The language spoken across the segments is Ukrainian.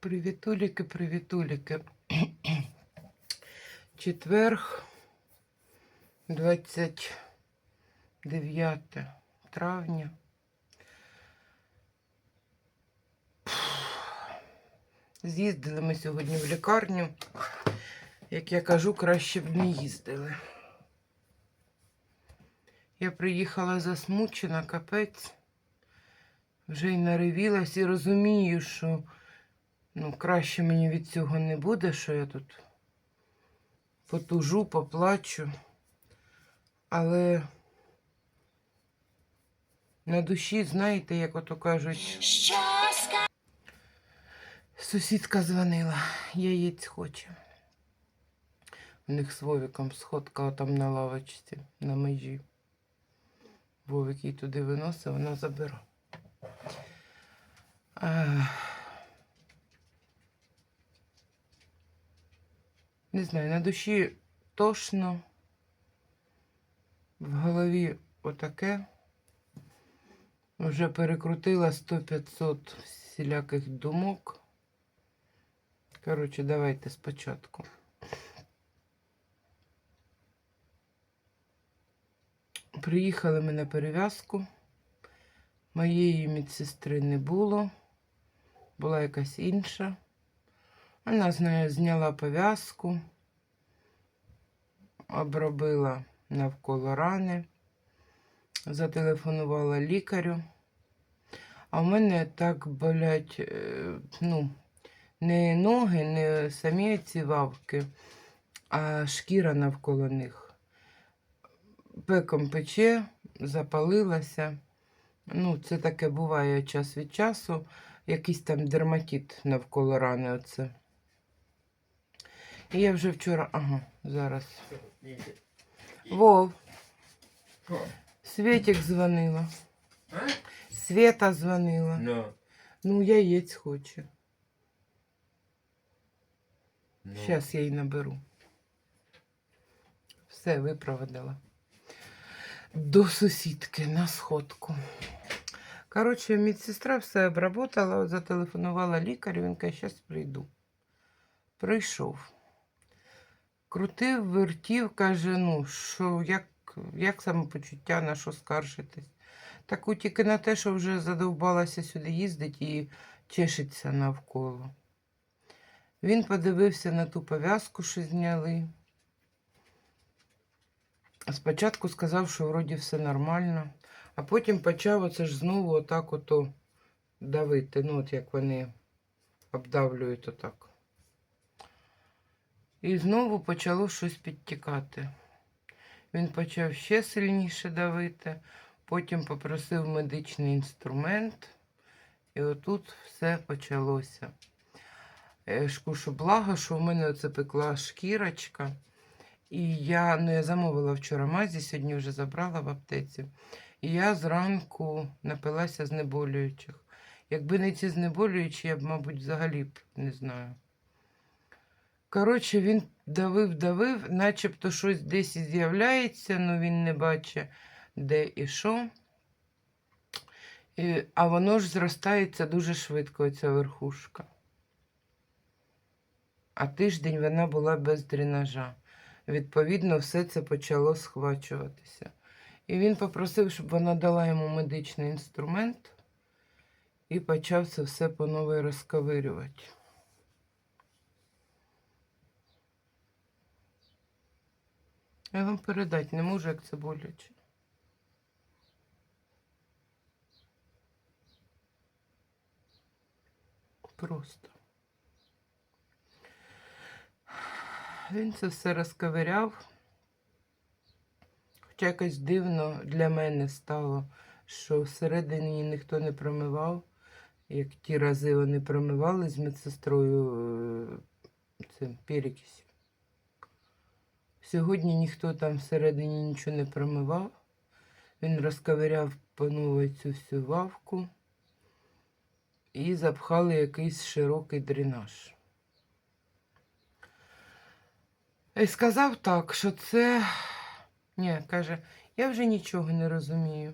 Привітуліки, привітуліки. Четверг, 29 травня. З'їздили ми сьогодні в лікарню. Як я кажу, краще б не їздили. Я приїхала засмучена, капець. Вже й наривілась і розумію, що ну, краще мені від цього не буде, що я тут потужу, поплачу. Але на душі, знаєте, як ото кажуть, сусідка дзвонила, яєць хоче. У них з Вовіком сходка там на лавочці, на межі. Вовик її туди виносить, вона забира. Не знаю, на душі тошно, в голові отаке. Вже перекрутила 100-500 всіляких думок. Коротше, давайте спочатку. Приїхали ми на перев'язку. Моєї медсестри не було, була якась інша. Вона з нею зняла пов'язку, обробила навколо рани, зателефонувала лікарю. А в мене так болять, е, ну, не ноги, не самі ці вавки, а шкіра навколо них. Пеком пече, запалилася. Ну, це таке буває час від часу. Якийсь там дерматит навколо рани. Оце. Я вже вчора. Ага, зараз. Вов, Світик дзвонила. Света дзвонила. Ну, Ну, яєць хоче. ну. Зараз я її наберу. Все, випроводила. До сусідки на сходку. Коротше, медсестра все обработала, зателефонувала лікарю, він каже, зараз прийду. Прийшов. Крутив, вертів, каже, ну, що, як, як самопочуття, на що скаржитись. Так тільки на те, що вже задовбалася сюди їздить і чешеться навколо. Він подивився на ту пов'язку, що зняли. Спочатку сказав, що вроді все нормально, а потім почав оце ж знову отак ото давити, ну от як вони обдавлюють отак. І знову почало щось підтікати. Він почав ще сильніше давити, потім попросив медичний інструмент, і отут все почалося. Е, Шкушу благо, що в мене оце пекла шкірочка. І я, ну, я замовила вчора мазі, сьогодні вже забрала в аптеці. І я зранку напилася знеболюючих. Якби не ці знеболюючі, я б, мабуть, взагалі б не знаю. Коротше, він давив, давив, начебто щось десь і з'являється, але він не бачить, де і що. І, а воно ж зростається дуже швидко, ця верхушка. А тиждень вона була без дренажа. Відповідно, все це почало схвачуватися. І він попросив, щоб вона дала йому медичний інструмент і почав це все по новій розковирювати. Я вам передати не можу, як це боляче. Просто. Він це все розковиряв. Хоча якось дивно для мене стало, що всередині ніхто не промивав. Як ті рази вони промивали з медсестрою е, цим перекисю. Сьогодні ніхто там всередині нічого не промивав. Він розковиряв по новій цю всю вавку і запхали якийсь широкий дренаж. І сказав так, що це. Ні, каже, я вже нічого не розумію.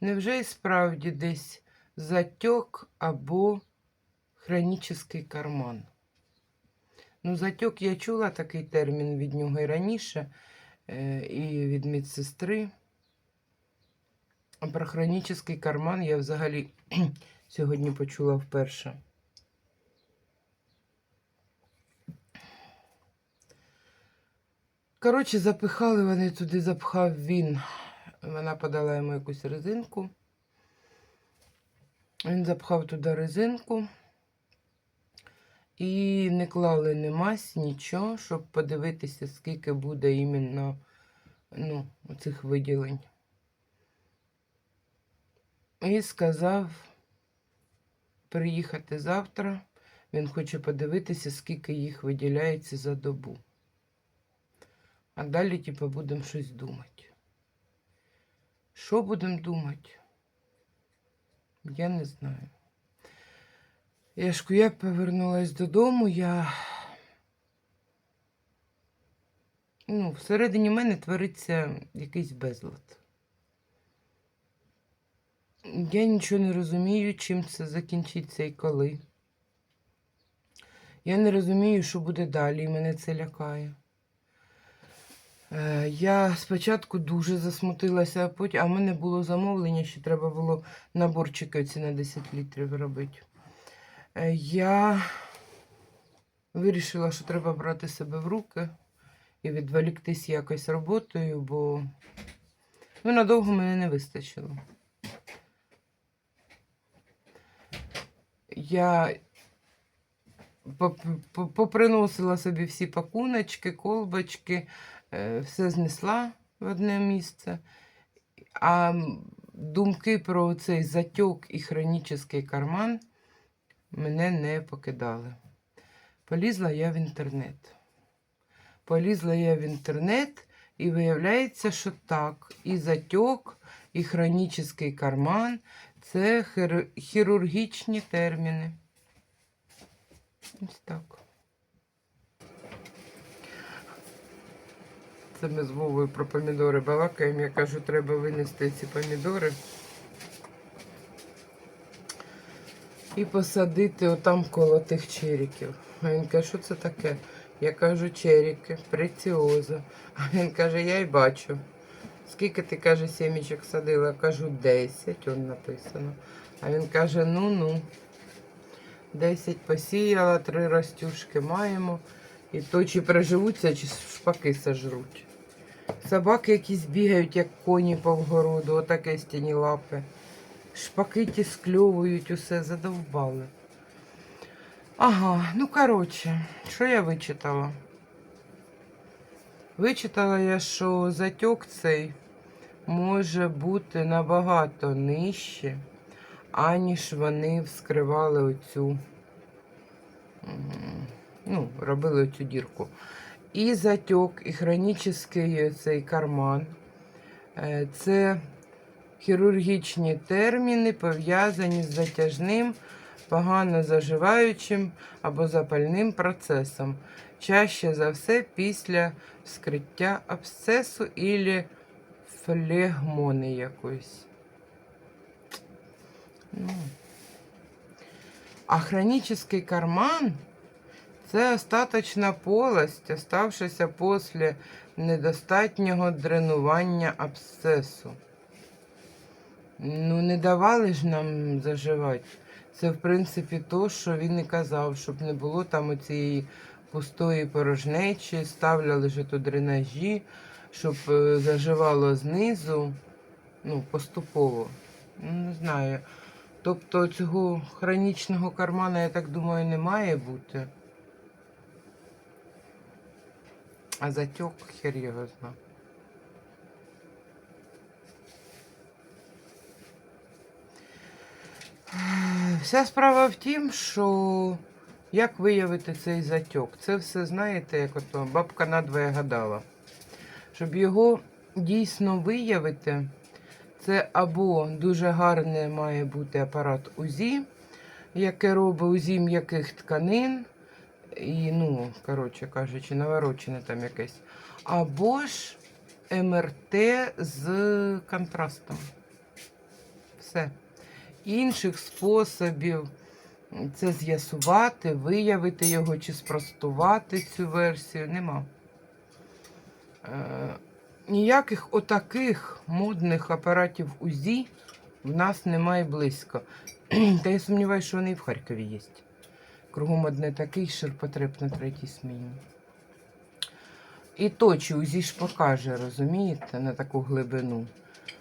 Невже і справді десь затьок або хронічний карман. Ну, затьок я чула такий термін від нього і раніше, е, і від медсестри. А про хронічний карман я взагалі сьогодні почула вперше. Коротше, запихали вони туди, запхав він. Вона подала йому якусь резинку. Він запхав туди резинку. І не клали ні мазь, нічого, щоб подивитися, скільки буде іменно ну, цих виділень. І сказав приїхати завтра. Він хоче подивитися, скільки їх виділяється за добу. А далі, типу, будемо щось думати. Що будемо думати? Я не знаю. Я я повернулась додому, я. Ну, всередині мене твориться якийсь безлад. Я нічого не розумію, чим це закінчиться і коли. Я не розумію, що буде далі, і мене це лякає. Е, Я спочатку дуже засмутилася, а потім, а в мене було замовлення, що треба було наборчики оці на 10 літрів робити. Е, Я вирішила, що треба брати себе в руки і відволіктись якось роботою, бо ну, надовго мене не вистачило. Я поприносила собі всі пакуночки, колбочки, е, все знесла в одне місце. А думки про цей затьок і хронічний карман мене не покидали. Полізла я в інтернет. Полізла я в інтернет, і виявляється, що так, і затьок, і хронічний карман це хір... хірургічні терміни. Ось так. Це ми з Вовою про помідори балакаємо. Я кажу, треба винести ці помідори. І посадити отам коло тих черіків. А він каже, що це таке? Я кажу, черіки, преціоза. А він каже, я й бачу. Скільки ти каже, сімічок садила? Я кажу, 10, он написано. А він каже, ну-ну. 10 посіяла, три ростюшки маємо. І то чи приживуться, чи шпаки сожруть. Собаки якісь бігають, як коні по вгороду, отаке стіні лапи. Шпаки ті скльовують, усе задовбали. Ага, ну коротше, що я вичитала? Вичитала я, що затьок цей може бути набагато нижче, аніж вони вскривали оцю, ну, робили оцю дірку. І затьок, і хронічний цей карман. Е, Це хірургічні терміни, пов'язані з затяжним, погано заживаючим або запальним процесом. Чаще за все після вскриття абсцесу або флегмони якоїсь. Ну. А хронічний карман це остаточна полость, оставшися після недостатнього дренування абсцесу. Ну, не давали ж нам заживати. Це, в принципі, то, що він і казав, щоб не було там оцієї пустої порожнечі, ставляли ж тут дренажі, щоб е, заживало знизу, ну, поступово. Ну, не знаю. Тобто цього хронічного кармана, я так думаю, не має бути. А затьок хер його зна. Вся справа в тім, що як виявити цей затьок? Це все, знаєте, як ото бабка надвоє гадала. Щоб його дійсно виявити, це або дуже гарний має бути апарат УЗІ, яке робить УЗІ м'яких тканин, і, ну, коротше кажучи, наворочене там якесь. Або ж МРТ з контрастом. Все. Інших способів це з'ясувати, виявити його чи спростувати цю версію. Нема. Е, ніяких отаких модних апаратів УЗІ в нас немає близько. Та я сумніваюся, що вони і в Харкові є. Кругом одне такий ширпотреб на третій сміні. І то, чи УЗІ ж покаже, розумієте, на таку глибину.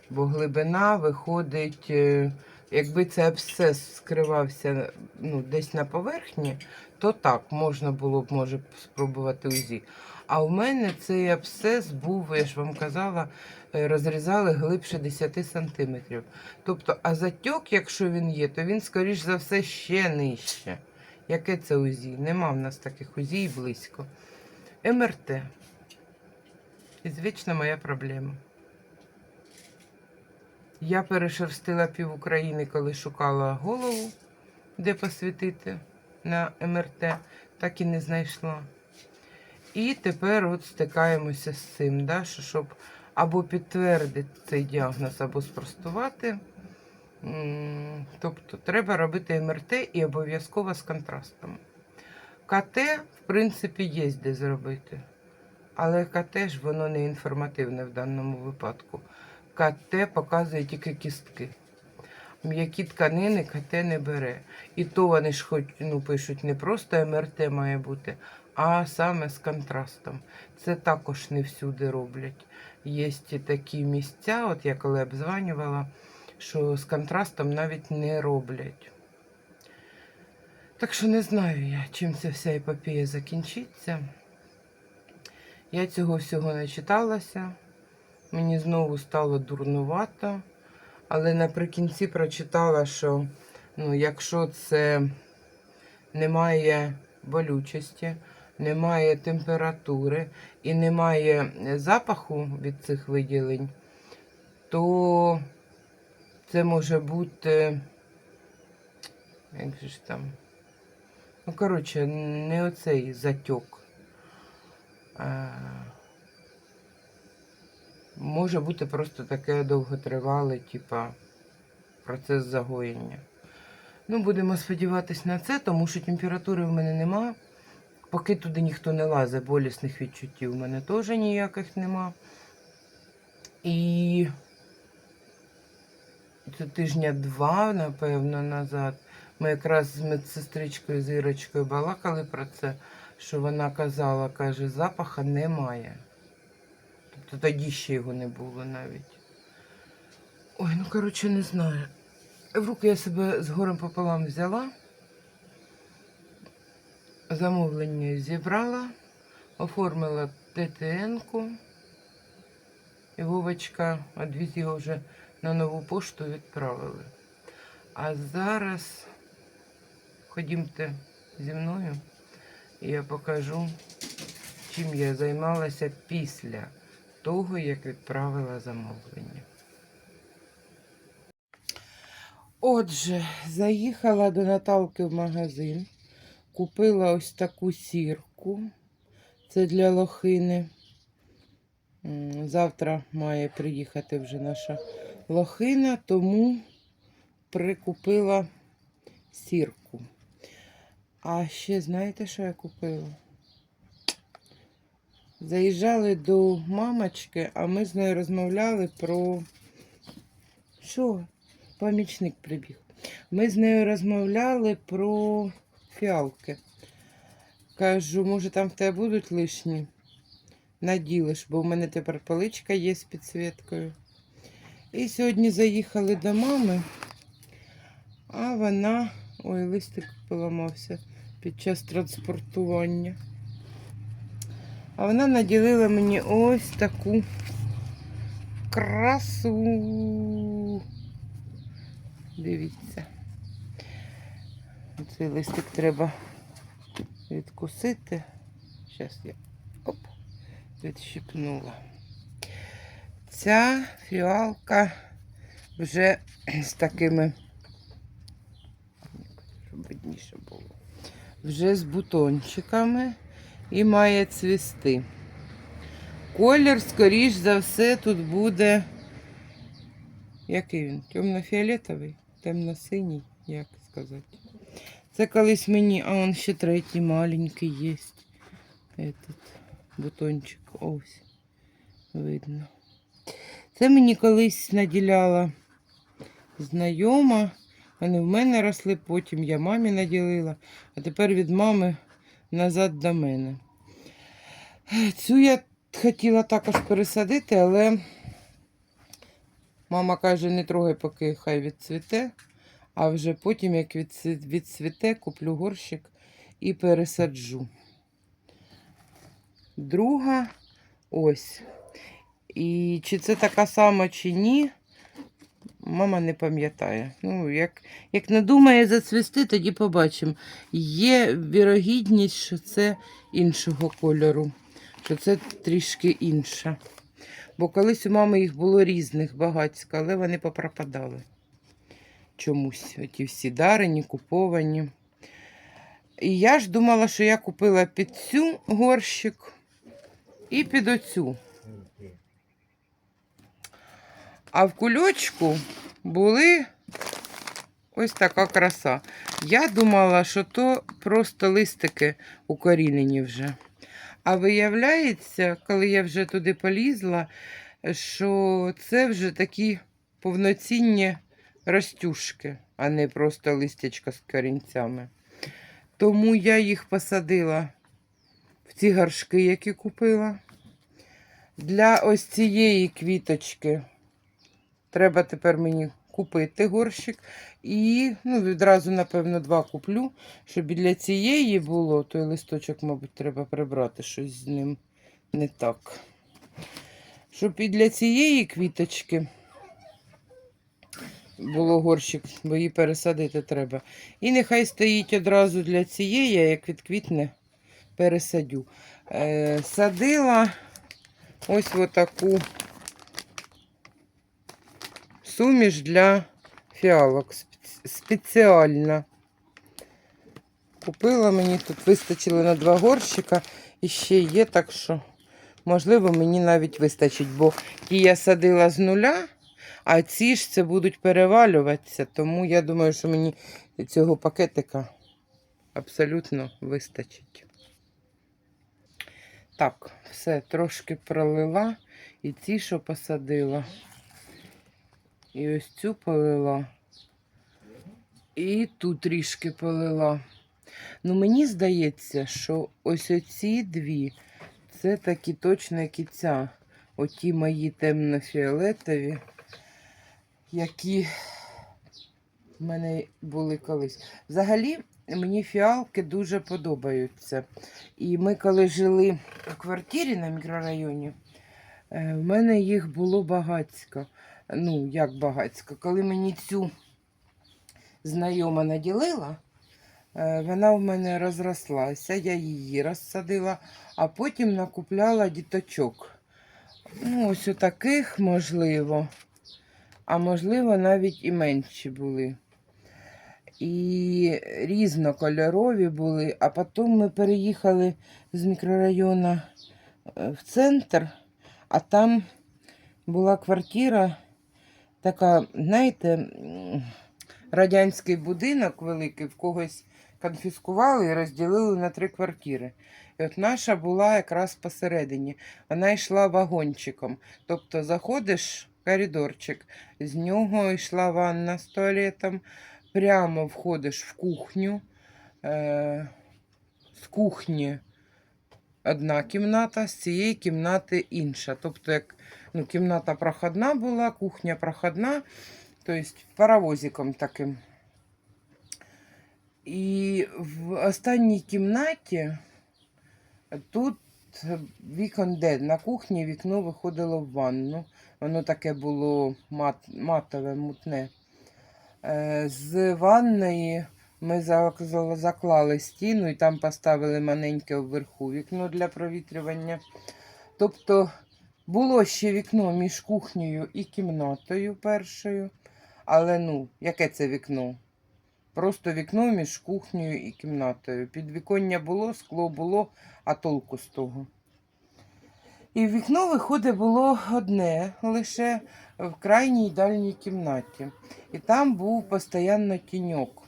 Бо глибина виходить, е, якби це абсцес скривався ну, десь на поверхні, то так, можна було б, може, спробувати УЗІ. А в мене цей абсцес був, я ж вам казала, е, розрізали глибше 10 сантиметрів. Тобто, а затьок, якщо він є, то він, скоріш за все, ще нижче. Яке це УЗІ? Нема в нас таких УЗІ і близько. МРТ. Ізвічна моя проблема. Я перешерстила пів України, коли шукала голову, де посвітити на МРТ, так і не знайшла. І тепер от стикаємося з цим, да, що щоб або підтвердити цей діагноз, або спростувати. Тобто треба робити МРТ і обов'язково з контрастом. КТ, в принципі, є де зробити. Але КТ ж воно не інформативне в даному випадку. КТ показує тільки кістки. М'які тканини КТ не бере. І то вони ж хоч ну, пишуть не просто МРТ має бути, а саме з контрастом. Це також не всюди роблять. Є такі місця, от я коли обзванювала, що з контрастом навіть не роблять. Так що не знаю я, чим ця вся епопея закінчиться. Я цього всього не читалася. Мені знову стало дурнувато. Але наприкінці прочитала, що ну, якщо це немає болючості, немає температури і немає запаху від цих виділень, то це може бути. Як же ж там? Ну, коротше, не оцей затьок. Може бути просто таке довготривале, типа процес загоєння. Ну, будемо сподіватися на це, тому що температури в мене нема. Поки туди ніхто не лазить, болісних відчуттів у мене теж ніяких нема. І це тижня два, напевно, назад. Ми якраз з медсестричкою з Ірочкою балакали про це, що вона казала, каже, запаха немає. Тобто тоді ще його не було навіть. Ой, ну коротше, не знаю. В руки я себе з горем пополам взяла. Замовлення зібрала, оформила ТТН-ку. І Вовочка відвіз його вже на нову пошту відправили. А зараз ходімте зі мною, і я покажу, чим я займалася після того, як відправила замовлення. Отже, заїхала до Наталки в магазин, купила ось таку сірку. Це для лохини. Завтра має приїхати вже наша лохина, тому прикупила сірку. А ще знаєте, що я купила? Заїжджали до мамочки, а ми з нею розмовляли про. Що? Помічник прибіг. Ми з нею розмовляли про фіалки. Кажу, може там в тебе будуть лишні? Наділиш, бо в мене тепер поличка є з підсвіткою. І сьогодні заїхали до мами, а вона. Ой, листик поламався під час транспортування. А вона наділила мені ось таку красу. Дивіться. Цей листик треба відкусити. Зараз я оп, відщипнула. Ця фіалка вже з такими, щоб видніше було, вже з бутончиками і має цвісти. Колір, скоріш за все, тут буде. Який він? Темно-фіолетовий, темно-синій, як сказати. Це колись мені, а он ще третій маленький є. Этот бутончик. Ось. Видно. Це мені колись наділяла знайома. Вони в мене росли, потім я мамі наділила, а тепер від мами назад до мене. Цю я хотіла також пересадити, але мама каже, не трогай, поки хай відцвіте, а вже потім, як відцвіте, куплю горщик і пересаджу. Друга ось. І чи це така сама, чи ні, мама не пам'ятає. Ну, як, як не думає зацвісти, тоді побачимо. Є вірогідність, що це іншого кольору, що це трішки інша. Бо колись у мами їх було різних багатько, але вони попропадали. Чомусь оті всі дарені, куповані. І я ж думала, що я купила під цю горщик і під оцю. А в кульочку були ось така краса. Я думала, що то просто листики укорінені вже. А виявляється, коли я вже туди полізла, що це вже такі повноцінні ростюшки, а не просто листячка з корінцями. Тому я їх посадила в ці горшки, які купила. Для ось цієї квіточки треба тепер мені купити горщик. І ну, відразу, напевно, два куплю, щоб і для цієї було, той листочок, мабуть, треба прибрати щось з ним не так. Щоб і для цієї квіточки було горщик, бо її пересадити треба. І нехай стоїть одразу для цієї, а як відквітне, пересадю. Е, садила ось отаку суміш для фіалок спец- спеціальна. Купила мені тут вистачило на два горщика і ще є, так що, можливо, мені навіть вистачить, бо ті я садила з нуля, а ці ж це будуть перевалюватися, тому я думаю, що мені цього пакетика абсолютно вистачить. Так, все, трошки пролила і ці, що посадила. І ось цю полила. І тут трішки полила. Ну, мені здається, що ось оці дві, це такі точно, як і ця. Оті мої темно-фіолетові, які в мене були колись. Взагалі, мені фіалки дуже подобаються. І ми, коли жили у квартирі на мікрорайоні, е, в мене їх було багацько. Ну, як багацько. Коли мені цю знайома наділила, е, вона в мене розрослася, я її розсадила, а потім накупляла діточок. Ну, ось таких, можливо, а можливо, навіть і менші були. І різнокольорові були, а потім ми переїхали з мікрорайону е, в центр, а там була квартира, така, знаєте, радянський будинок великий, в когось конфіскували і розділили на три квартири. І от наша була якраз посередині. Вона йшла вагончиком. Тобто заходиш в коридорчик, з нього йшла ванна з туалетом, прямо входиш в кухню. Е- з кухні одна кімната, з цієї кімнати інша. Тобто, як ну, кімната проходна була, кухня проходна, тобто паровозиком таким. І в останній кімнаті тут вікон де на кухні вікно виходило в ванну. Воно таке було мат, матове, мутне. Е, З ванної ми заклали стіну і там поставили маленьке вверху вікно для провітрювання. Тобто було ще вікно між кухнею і кімнатою першою. Але ну, яке це вікно? Просто вікно між кухнею і кімнатою. Підвіконня було, скло було, а толку з того. І вікно виходить було одне лише в крайній дальній кімнаті. І там був постійно тіньок.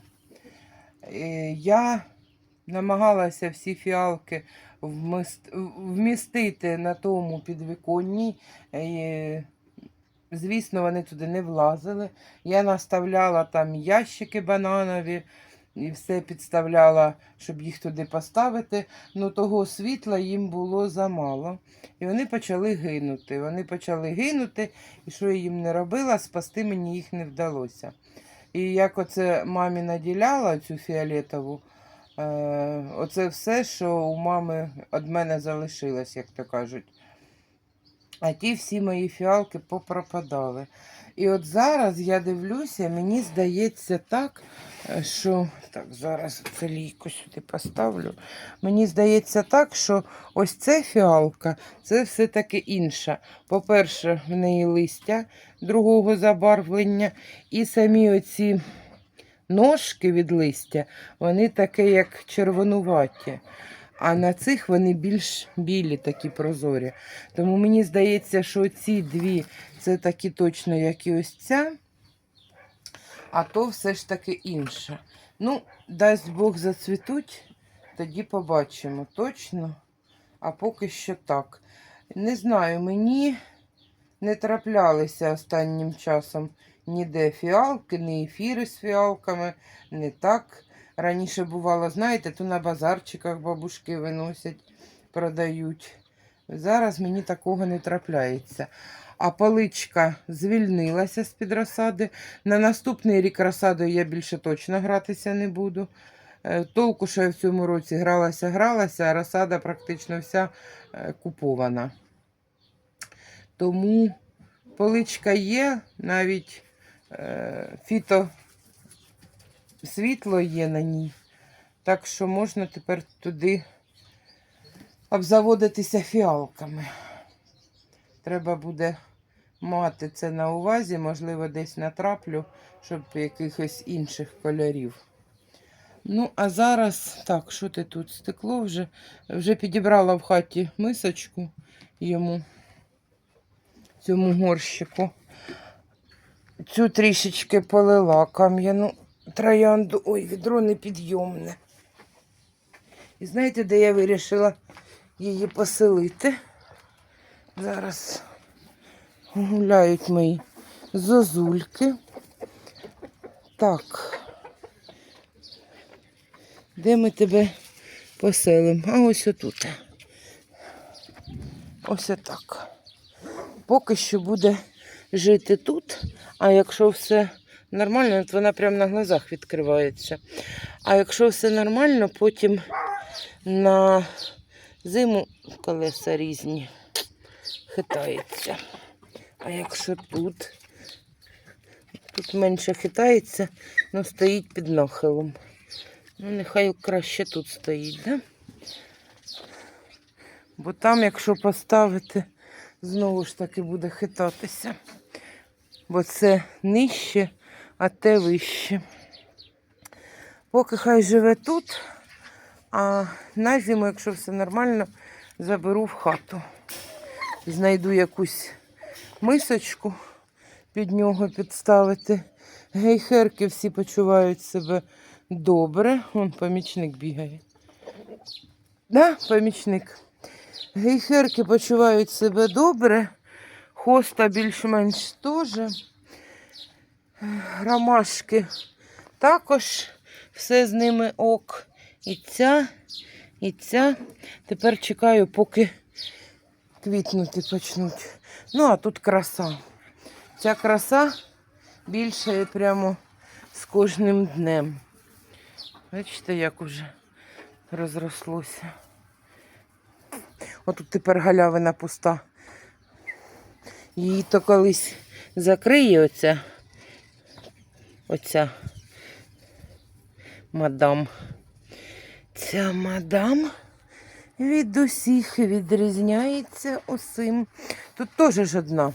Е, Я намагалася всі фіалки вмістити на тому підвіконні. Е, Звісно, вони туди не влазили. Я наставляла там ящики бананові і все підставляла, щоб їх туди поставити. Ну того світла їм було замало. І вони почали гинути. Вони почали гинути, і що я їм не робила, спасти мені їх не вдалося. І як оце мамі наділяла цю фіолетову, е, оце все, що у мами від мене залишилось, як то кажуть. А ті всі мої фіалки попропадали. І от зараз я дивлюся, мені здається так, е, що. Так, зараз це лійку сюди поставлю. Мені здається так, що ось ця фіалка це все-таки інша. По-перше, в неї листя другого забарвлення, і самі оці ножки від листя, вони такі, як червонуваті. А на цих вони більш білі, такі прозорі. Тому мені здається, що ці дві це такі точно, як і ось ця, а то все ж таки інше. Ну, дасть Бог зацвітуть, тоді побачимо точно. А поки що так. Не знаю, мені не траплялися останнім часом ніде фіалки, ні ефіри з фіалками, не так. Раніше бувало, знаєте, то на базарчиках бабушки виносять, продають. Зараз мені такого не трапляється. А паличка звільнилася з-під розсади. На наступний рік розсадою я більше точно гратися не буду. Е, Толку, що я в цьому році гралася, гралася, а розсада практично вся е, купована. Тому поличка є, навіть е, фіто світло є на ній. Так що можна тепер туди обзаводитися фіалками. Треба буде мати це на увазі, можливо, десь натраплю, щоб якихось інших кольорів. Ну, а зараз, так, що ти тут? Стекло вже, вже підібрала в хаті мисочку йому, цьому горщику. Цю трішечки полила кам'яну троянду. Ой, відро непідйомне. І знаєте, де я вирішила її поселити? Зараз гуляють мої зозульки. Так. Де ми тебе поселимо? А ось отут. Ось отак. Поки що буде жити тут, а якщо все нормально, то вона прямо на глазах відкривається. А якщо все нормально, потім на зиму колеса різні хитається. А якщо тут, тут менше хитається, але стоїть під нахилом. Ну, нехай краще тут стоїть, да? Бо там, якщо поставити, знову ж таки буде хитатися. Бо це нижче, а те вище. Поки хай живе тут, а на зиму, якщо все нормально, заберу в хату. Знайду якусь мисочку під нього підставити. Гейхерки всі почувають себе добре. Вон помічник бігає. Да, помічник. Гейхерки почувають себе добре. Хоста більш-менш теж. Ромашки також все з ними ок. І ця, і ця. Тепер чекаю, поки квітнути почнуть. Ну, а тут краса. Ця краса більше прямо з кожним днем. Бачите, як уже розрослося. Отут тепер галявина пуста. Її то колись закриє оця, оця мадам. Ця мадам від усіх відрізняється усім. Тут теж ж одна.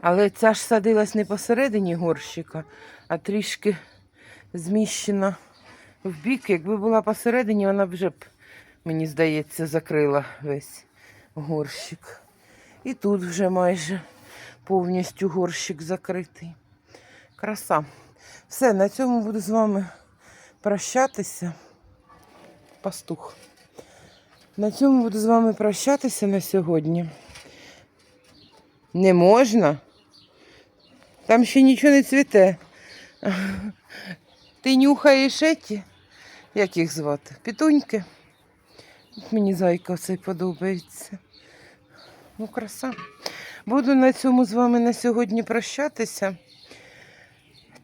Але ця ж садилась не посередині горщика, а трішки зміщена в бік. Якби була посередині, вона вже б, мені здається, закрила весь горщик. І тут вже майже повністю горщик закритий. Краса. Все, на цьому буду з вами прощатися. Пастух. На цьому буду з вами прощатися на сьогодні. Не можна. Там ще нічого не цвіте. Ти нюхаєш еті? Як їх звати? Пітуньки. Мені зайка цей подобається. Ну, краса. Буду на цьому з вами на сьогодні прощатися.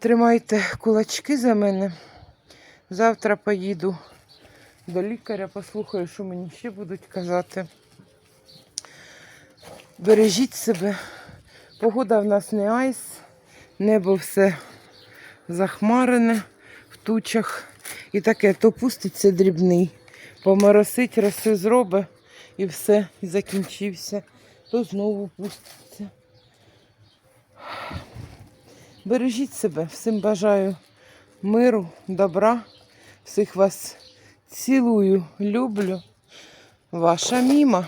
Тримайте кулачки за мене. Завтра поїду до лікаря, послухаю, що мені ще будуть казати. Бережіть себе. Погода в нас не айс, небо все захмарене в тучах. І таке то пуститься дрібний, поморосить, роси зробить і все, і закінчився, то знову пуститься. Бережіть себе, всім бажаю миру, добра, всіх вас цілую, люблю. Ваша міма.